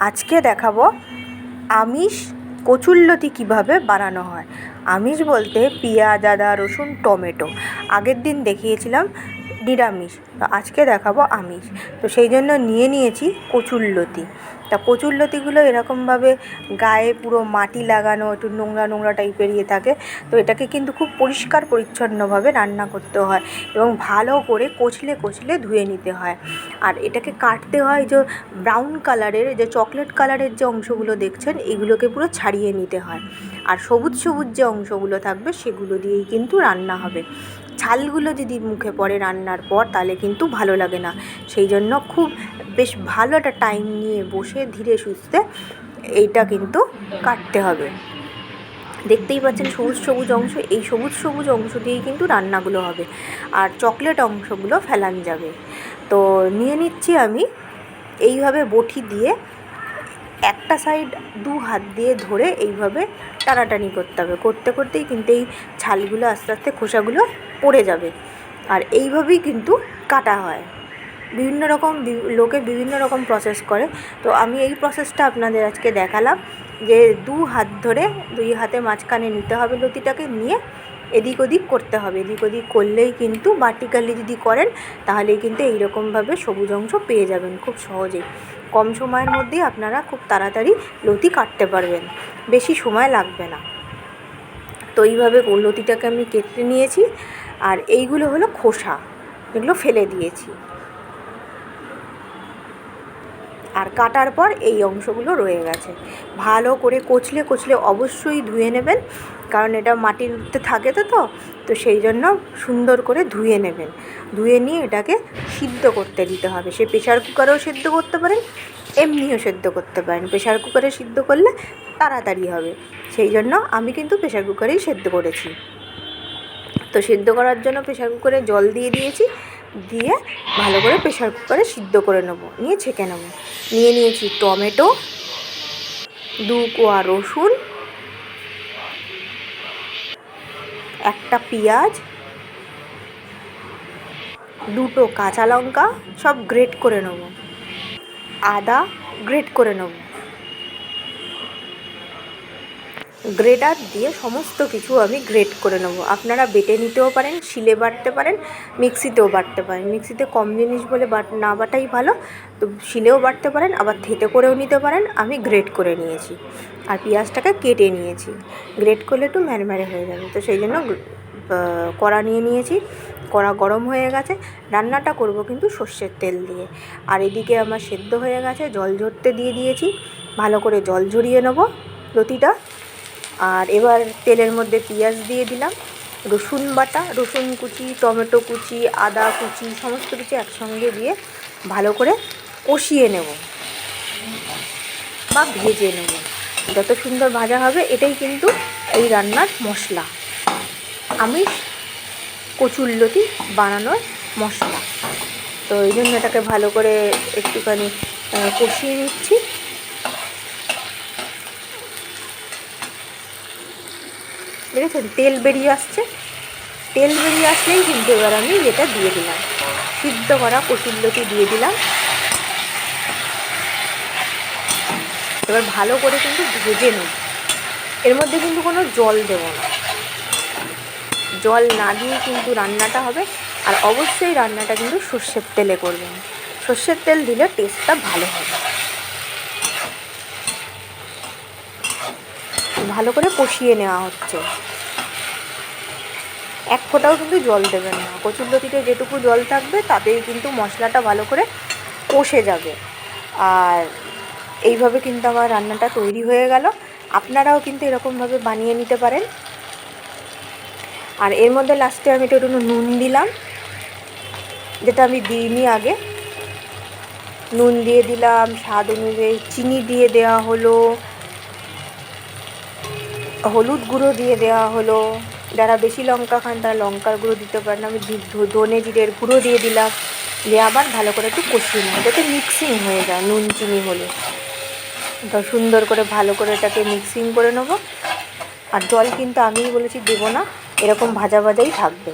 আজকে দেখাবো আমিষ কচুল্লতি কীভাবে বানানো হয়। আমিষ বলতে পেঁয়াজ, আদা, রসুন, টমেটো। আগের দিন দেখিয়েছিলাম নিরামিষ। তো আজকে দেখাবো আমিষ। তো সেই জন্য নিয়ে নিয়েছি কচুল্লতি তা কচুল্লতিগুলো এরকমভাবে গায়ে পুরো মাটি লাগানো, একটু নোংরা নোংরা টাইপের ইয়ে থাকে। তো এটাকে কিন্তু খুব পরিষ্কার পরিচ্ছন্নভাবে রান্না করতে হয় এবং ভালো করে কচলে কচলে ধুয়ে নিতে হয়। আর এটাকে কাটতে হয় যে ব্রাউন কালারের, যে চকলেট কালারের যে অংশগুলো দেখছেন, এগুলোকে পুরো ছাড়িয়ে নিতে হয়। আর সবুজ সবুজ যে অংশগুলো থাকবে, সেগুলো দিয়েই কিন্তু রান্না হবে। ছালগুলো যদি মুখে পড়ে রান্নার পর, তাহলে কিন্তু ভালো লাগে না। সেই জন্য খুব বেশ ভালো একটা টাইম নিয়ে বসে ধীরে সুস্থে এইটা কিন্তু কাটতে হবে। দেখতেই পাচ্ছেন সবুজ সবুজ অংশ, এই সবুজ সবুজ অংশ দিয়েই কিন্তু রান্নাগুলো হবে। আর চকলেট অংশগুলো ফেলান যাবে। তো নিয়ে নিচ্ছি আমি, এইভাবে বটি দিয়ে একটা সাইড দু হাত দিয়ে ধরে এইভাবে টানাটানি করতে হবে। করতে, করতেই কিন্তু এই ছালগুলো আস্তে আস্তে খোসাগুলো পড়ে যাবে। আর এইভাবেই কিন্তু কাটা হয়। বিভিন্ন রকম লোকে বিভিন্ন রকম প্রসেস করে। তো আমি এই প্রসেসটা আপনাদের আজকে দেখালাম যে দু হাত ধরে দুই হাতে মাঝখানে নিতে হবে লতিটাকে নিয়ে এদিক ওদিক করতে হবে। এদিক ওদিক করলেই কিন্তু ভার্টিক্যালি যদি করেন তাহলেই কিন্তু এইরকমভাবে সবুজ অংশ পেয়ে যাবেন খুব সহজেই। কম সময়ের মধ্যেই আপনারা খুব তাড়াতাড়ি লতি কাটতে পারবেন। বেশি সময় লাগবে না। তো এইভাবে লতিটাকে আমি কেটে নিয়েছি। আর এইগুলো হলো খোসা, এগুলো ফেলে দিয়েছি। আর কাটার পর এই অংশগুলো রয়ে গেছে। ভালো করে কচলে কচলে অবশ্যই ধুয়ে নেবেন, কারণ এটা মাটির মধ্যে থাকে তো তো তো সেই জন্য সুন্দর করে ধুয়ে নেবেন। ধুয়ে নিয়ে এটাকে সিদ্ধ করতে দিতে হবে। সে প্রেশার কুকারেও সিদ্ধ করতে পারেন, এমনিও সেদ্ধ করতে পারেন। প্রেশার কুকারে সিদ্ধ করলে তাড়াতাড়ি হবে। সেই জন্য আমি কিন্তু প্রেশার কুকারেই সেদ্ধ করেছি। তো সিদ্ধ করার জন্য প্রেশার কুকারে জল দিয়ে দিয়েছি। দিয়ে ভালো করে প্রেশার কুকারে সিদ্ধ করে নেব, নিয়ে ছেঁকে নেব। নিয়ে নিয়েছি টমেটো, দু কোয়া রসুন, একটা পেঁয়াজ, দুটো কাঁচা লঙ্কা, সব গ্রেট করে নেব। আদা গ্রেট করে নেব। গ্রেটার দিয়ে সমস্ত কিছু আমি গ্রেট করে নেব। আপনারা বেটে নিতেও পারেন, শিলে বাটতে পারেন, মিক্সিতেও বাটতে পারেন। মিক্সিতে কম জিনিস বলে বাট না বাটাই ভালো, তো শিলেও বাটতে পারেন, আবার থেতে করেও নিতে পারেন। আমি গ্রেট করে নিয়েছি আর পেঁয়াজটাকে কেটে নিয়েছি। গ্রেট করলে একটু ম্যারম্যারে হয়ে যাবে, তো সেই জন্য কড়া নিয়ে নিয়েছি। কড়া গরম হয়ে গেছে, রান্নাটা করব কিন্তু সর্ষের তেল দিয়ে। আর এদিকে আমার সেদ্ধ হয়ে গেছে, জল ঝরতে দিয়ে দিয়েছি। ভালো করে জল ঝরিয়ে নেব লতিটা আর এবার তেলের মধ্যে পেঁয়াজ দিয়ে দিলাম, রসুন বাটা, রসুন কুচি, টমেটো কুচি, আদা কুচি, সমস্ত কিছু একসঙ্গে দিয়ে ভালো করে কষিয়ে নেব বা ভেজে নেব। যত সুন্দর ভাজা হবে, এটাই কিন্তু এই রান্নার মশলা। আমিষ কচুল্লতি বানানোর মশলা। তো এই জন্য এটাকে ভালো করে একটুখানি কষিয়ে নিচ্ছি। দেখেছেন? তেল বেরিয়ে আসছে। তেল বেরিয়ে আসলেই কিন্তু এবার আমি এটা দিয়ে দিলাম। সিদ্ধ করা কচুল্লতি দিয়ে দিলাম। এবার ভালো করে কিন্তু ভেজে নেব এর মধ্যে কিন্তু কোনো জল দেব না। জল না দিয়ে কিন্তু রান্নাটা হবে। আর অবশ্যই রান্নাটা কিন্তু সর্ষের তেলে করবেন। সর্ষের তেল দিলে টেস্টটা ভালো হবে। ভালো করে কষিয়ে নেওয়া হচ্ছে। এক ফোঁটাও কিন্তু জল দেবেন না। কচুরলতিতে যেটুকু জল থাকবে, তাতেই কিন্তু মশলাটা ভালো করে কষে যাবে। আর এইভাবে কিন্তু আমার রান্নাটা তৈরি হয়ে গেল। আপনারাও কিন্তু এরকমভাবে বানিয়ে নিতে পারেন। আর এর মধ্যে লাস্টে আমি একটু নুন দিলাম, যেটা আমি দিইনি আগে। নুন দিয়ে দিলাম, স্বাদ অনুযায়ী চিনি দিয়ে দেওয়া হলো। হলুদ গুঁড়ো দিয়ে দেওয়া হলো। যারা বেশি লঙ্কা খান, তারা লঙ্কার গুঁড়ো দিতে পারেন। আমি ধনে জিরের গুঁড়ো দিয়ে দিলাম। দিয়ে আবার ভালো করে একটু কষিয়ে নেব। যাতে মিক্সিং হয়ে যায়, নুন, চিনি হলে তো সুন্দর করে ভালো করে এটাকে মিক্সিং করে নেব। আর জল কিন্তু আমিই বলেছি দেবো না, এরকম ভাজা ভাজাই থাকবে।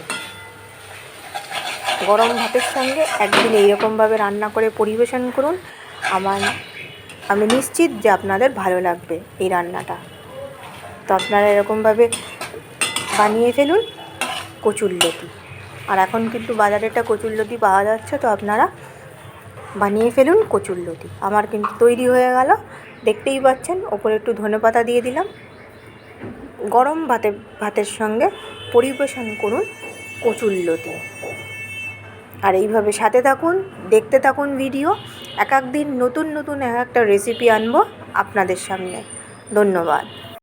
গরম ভাতের সঙ্গে একদিন এইরকমভাবে রান্না করে পরিবেশন করুন। আমার আমি নিশ্চিত যে আপনাদের ভালো লাগবে এই রান্নাটা। তো আপনারা এরকমভাবে বানিয়ে ফেলুন কচুরলতি আর এখন কিন্তু বাজারে একটা কচুরলতি পাওয়া যাচ্ছে, তো আপনারা বানিয়ে ফেলুন কচুরলতি আমার কিন্তু তৈরি হয়ে গেল, দেখতেই পাচ্ছেন, ওপরে একটু ধনেপাতা দিয়ে দিলাম। গরম ভাতে, ভাতের সঙ্গে পরিবেশন করুন কচুরলতি আর এইভাবে সাথে থাকুন, দেখতে থাকুন ভিডিও, এক এক দিন নতুন নতুন এক একটা রেসিপি আনব আপনাদের সামনে। ধন্যবাদ।